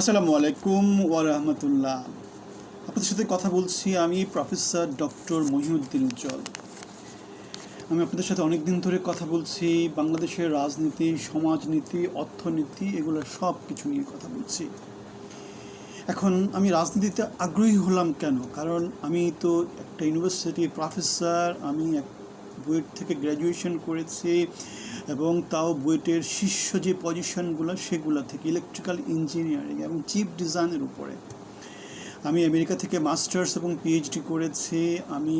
আসসালামু আলাইকুম ওয়া রাহমাতুল্লাহ আপনাদের সাথে কথা বলছি আমি প্রফেসর ডক্টর মহিউদ্দিন উজ্জ্বল। আমি আপনাদের সাথে অনেক দিন ধরে কথা বলছি, বাংলাদেশের রাজনীতি, সমাজনীতি, অর্থনীতি, এগুলো সব কিছু নিয়ে কথা বলছি। এখন আমি রাজনীতিতে আগ্রহী হলাম কেন? কারণ আমি তো একটা ইউনিভার্সিটি প্রফেসর আমি এক বুয়েট থেকে গ্র্যাজুয়েশন করেছি এবং তাও বুয়েটের শীর্ষ যে পজিশনগুলো সেগুলো থেকে ইলেকট্রিক্যাল ইঞ্জিনিয়ারিং এবং চিপ ডিজাইনের উপরে। আমি আমেরিকা থেকে মাস্টার্স এবং পিএইচডি করেছি। আমি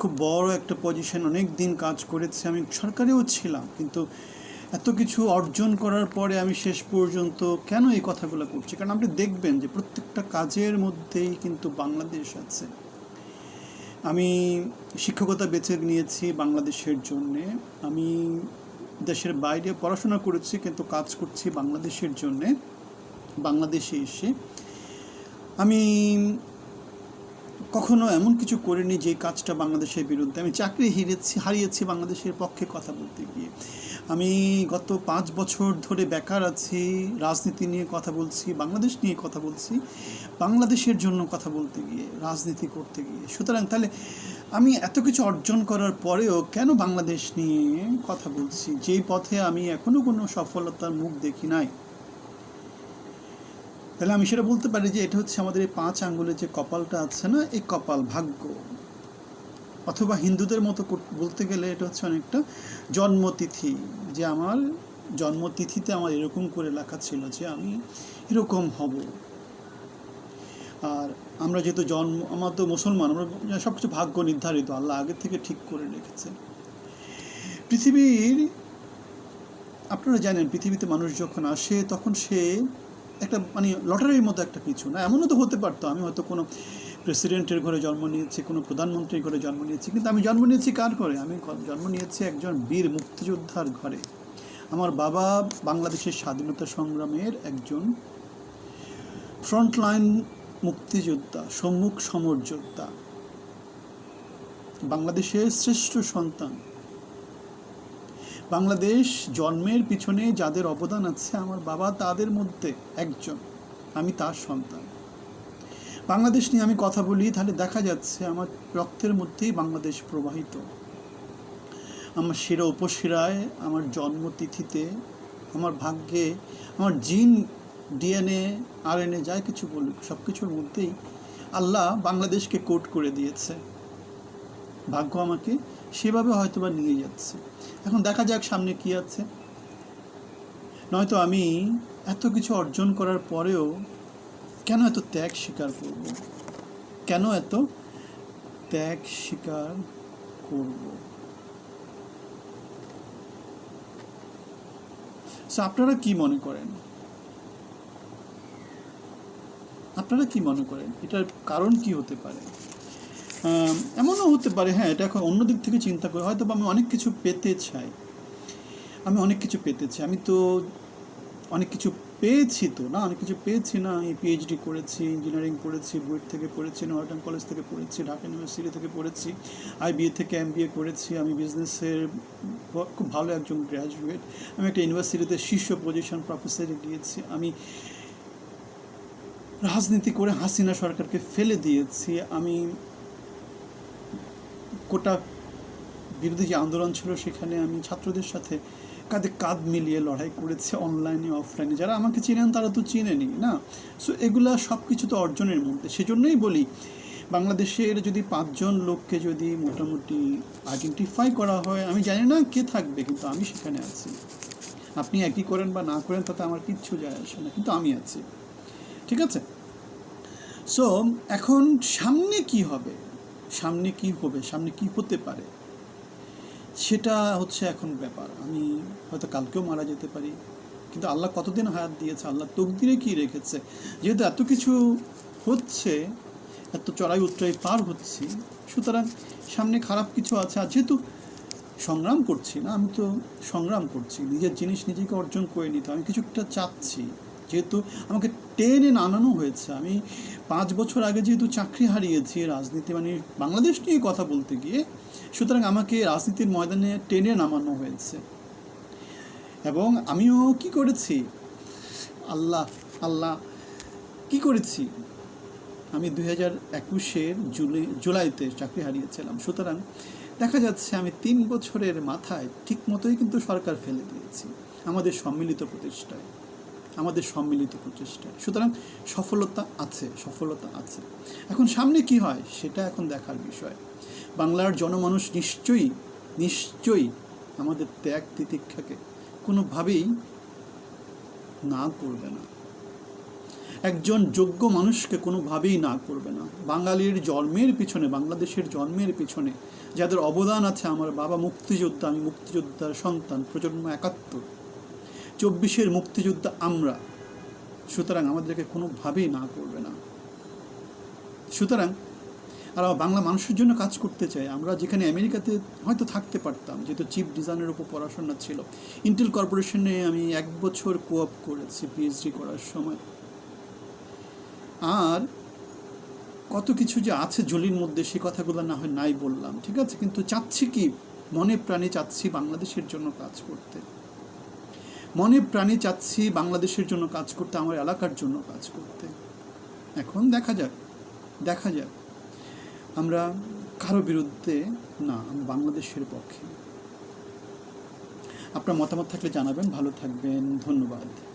খুব বড় একটা পজিশন অনেক দিন কাজ করেছি। আমি সরকারেও ছিলাম, কিন্তু এত কিছু অর্জন করার পরে আমি শেষ পর্যন্ত কেন এই কথাগুলো করছি? কারণ আপনি দেখবেন যে প্রত্যেকটা কাজের মধ্যেই কিন্তু বাংলাদেশ আছে। আমি শিক্ষকতা বেছে নিয়েছি বাংলাদেশের জন্যে। আমি দেশের বাইরে পড়াশোনা করেছি কিন্তু কাজ করছি বাংলাদেশের জন্যে, বাংলাদেশে এসে। আমি কখনো এমন কিছু করিনি যে কাজটা বাংলাদেশের বিরুদ্ধে। আমি চাকরি হারিয়েছি হারিয়েছি বাংলাদেশের পক্ষে কথা বলতে গিয়ে। আমি গত পাঁচ বছর ধরে বেকার আছি, রাজনীতি নিয়ে কথা বলছি, বাংলাদেশ নিয়ে কথা বলছি, বাংলাদেশের জন্য কথা বলতে গিয়ে, রাজনীতি করতে গিয়ে। সুতরাং তাহলে আমি এত কিছু অর্জন করার পরেও কেন বাংলাদেশ নিয়ে কথা বলছি? যেই পথে আমি এখনও কোনো সফলতার মুখ দেখি নাই। তাহলে আমি সেটা বলতে পারি যে এটা হচ্ছে আমাদের এই পাঁচ আঙ্গুলের যে কপালটা আছে না, এই কপাল ভাগ্য। অথবা হিন্দুদের মতো বলতে গেলে এটা হচ্ছে অনেকটা জন্মতিথি। যে আমার জন্মতিথিতে আমার এরকম করে লেখা ছিল যে আমি এরকম হব। আর আমরা যেহেতু জন্ম, আমার তো মুসলমান, আমরা সব কিছু ভাগ্য নির্ধারিত, আল্লাহ আগে থেকে ঠিক করে রেখেছে। পৃথিবীর, আপনারা জানেন পৃথিবীতে মানুষ যখন আসে, তখন সে একটা মানে লটারির মতো একটা কিছু না, এমনও তো হতে পারতো। আমি হয়তো কোনো প্রেসিডেন্টের ঘরে জন্ম নিয়েছি, কোনো প্রধানমন্ত্রীর ঘরে জন্ম নিয়েছি, কিন্তু আমি জন্ম নিয়েছি কার ঘরে? আমি জন্ম নিয়েছি একজন বীর মুক্তিযোদ্ধার ঘরে। আমার বাবা বাংলাদেশের স্বাধীনতা সংগ্রামের একজন ফ্রন্টলাইন মুক্তিযোদ্ধা, সম্মুখ সমর যোদ্ধা বাংলাদেশের শ্রেষ্ঠ সন্তান। বাংলাদেশ জন্মের পিছনে যাদের অবদান আছে আমার বাবা তাদের মধ্যে একজন, আমি তার সন্তান। বাংলাদেশ নিয়ে আমি কথা বলি, তাহলে দেখা যাচ্ছে আমার রক্তের মধ্যেই বাংলাদেশ প্রবাহিত। আমার শিরা উপশিরায়, আমার জন্মতিথিতে, আমার ভাগ্যে, আমার জিন ডিএনএ আর আরএনএ যাই কিছু বলুক সব কিছুর মধ্যেই আল্লাহ বাংলাদেশকে কোট করে দিয়েছে। ভাগ্য আমাকে সেভাবে হয়তো বা নিয়ে যাচ্ছে। এখন দেখা যাক সামনে কি আছে। নয়তো আমি এত কিছু অর্জন করার পরেও কেন এত ত্যাগ স্বীকার করব? কেন এত ত্যাগ স্বীকার করব? আপনারা কি মনে করেন? আপনারা কি মনে করেন? এটার কারণ কি হতে পারে? এমনও হতে পারে হ্যাঁ এটা এখন অন্য দিক থেকে চিন্তা করে, হয়তো আমি অনেক কিছু পেতে চাই। আমি অনেক কিছু পেতে চাই, আমি তো অনেক কিছু পেয়েছি তো, না? অনেক কিছু পেয়েছি না? আমি পিএইচডি করেছি ইঞ্জিনিয়ারিং পড়েছি বুয়েট থেকে পড়েছি নয়টন কলেজ থেকে পড়েছি, ঢাকা ইউনিভার্সিটি থেকে পড়েছি আইবিএ থেকে এমবিএ করেছি, আমি বিজনেসের খুব ভালো একজন গ্র্যাজুয়েট আমি একটা ইউনিভার্সিটিতে শীর্ষ পজিশন প্রফেসরে গিয়েছি, আমি রাজনীতি করে হাসিনা সরকারকে ফেলে দিয়েছি, আমি কোটা বিরোধী যে আন্দোলন ছিল সেখানে আমি ছাত্রদের সাথে কাঁধে কাঁধ মিলিয়ে লড়াই করেছি অনলাইনে অফলাইনে যারা আমাকে চিনেন তারা তো চিনেনি, না? সো এগুলা সব কিছু তো অর্জনের মধ্যে। সেজন্যই বলি, বাংলাদেশের যদি পাঁচজন লোককে যদি মোটামুটি আইডেন্টিফাই করা হয়, আমি জানি না কে থাকবে, কিন্তু আমি সেখানে আছি। আপনি একই করেন বা না করেন, তাতে আমার কিচ্ছু যায় আসে না, কিন্তু আমি আছি। ঠিক আছে? সো এখন সামনে কি হবে? সামনে কি হবে, সামনে কি হতে পারে, সেটা হচ্ছে এখন ব্যাপার। আমি হয়তো কালকেও মারা যেতে পারি, কিন্তু আল্লাহ কতদিন হায়াত দিয়েছে, আল্লাহ তকদিরে কি রেখেছে? যেহেতু এত কিছু হচ্ছে, এত চড়াই উত্তরাই পার হচ্ছি, সুতরাং সামনে খারাপ কিছু আছে। আর যেহেতু সংগ্রাম করছি না, আমি তো সংগ্রাম করছি, নিজের জিনিস নিজেকে অর্জন করে নিতে আমি কিছু একটা চাচ্ছি। যেহেতু আমাকে টেনে নানানো হয়েছে। আমি পাঁচ বছর আগে যেহেতু চাকরি হারিয়েছি রাজনীতি মানে বাংলাদেশ নিয়ে কথা বলতে গিয়ে, সুতরাং আমাকে রাজনীতির ময়দানে টেনে নামানো হয়েছে। এবং আমিও কি করেছি? আল্লাহ আল্লাহ, কি করেছি? আমি দুই হাজার একুশের জুলাই জুলাইতে চাকরি হারিয়েছিলাম। সুতরাং দেখা যাচ্ছে আমি তিন বছরের মাথায় ঠিক মতোই কিন্তু সরকার ফেলে দিয়েছি, আমাদের সম্মিলিত প্রচেষ্টায় আমাদের সম্মিলিত প্রচেষ্টায় সুতরাং সফলতা আছে সফলতা আছে। এখন সামনে কি হয় সেটা এখন দেখার বিষয়। বাংলার জনমানুষ নিশ্চয়ই নিশ্চয়ই আমাদের ত্যাগ তিতিক্ষাকে কোনোভাবেই না করবে না। একজন যোগ্য মানুষকে কোনোভাবেই না করবে না। বাঙালির জন্মের পিছনে, বাংলাদেশের জন্মের পিছনে যাদের অবদান আছে, আমার বাবা মুক্তিযোদ্ধা, আমি মুক্তিযোদ্ধার সন্তান, প্রজন্ম একাত্তর। চব্বিশের মুক্তিযোদ্ধা আমরা। সুতরাং আমাদেরকে কোনোভাবেই না করবে না। সুতরাং আর বাংলা মানুষের জন্য কাজ করতে চাই। আমরা যেখানে আমেরিকাতে হয়তো থাকতে পারতাম, যেহেতু চিফ ডিজাইনের উপর পড়াশোনা ছিল। ইন্টেল কর্পোরেশনে আমি এক বছর কোঅপ করেছি পিএইচডি করার সময়। আর কত কিছু যে আছে জলির মধ্যে, সে কথাগুলো না হয় নাই বললাম, ঠিক আছে? কিন্তু চাচ্ছি কি? মনে প্রাণে চাচ্ছি বাংলাদেশের জন্য কাজ করতে। মনে প্রাণে চাচ্ছি বাংলাদেশের জন্য কাজ করতে, আমার এলাকার জন্য কাজ করতে। এখন দেখা যাক দেখা যাক। আমরা কারও বিরুদ্ধে, না বাংলাদেশের পক্ষে। আপনার মতামত থাকলে জানাবেন। ভালো থাকবেন। ধন্যবাদ।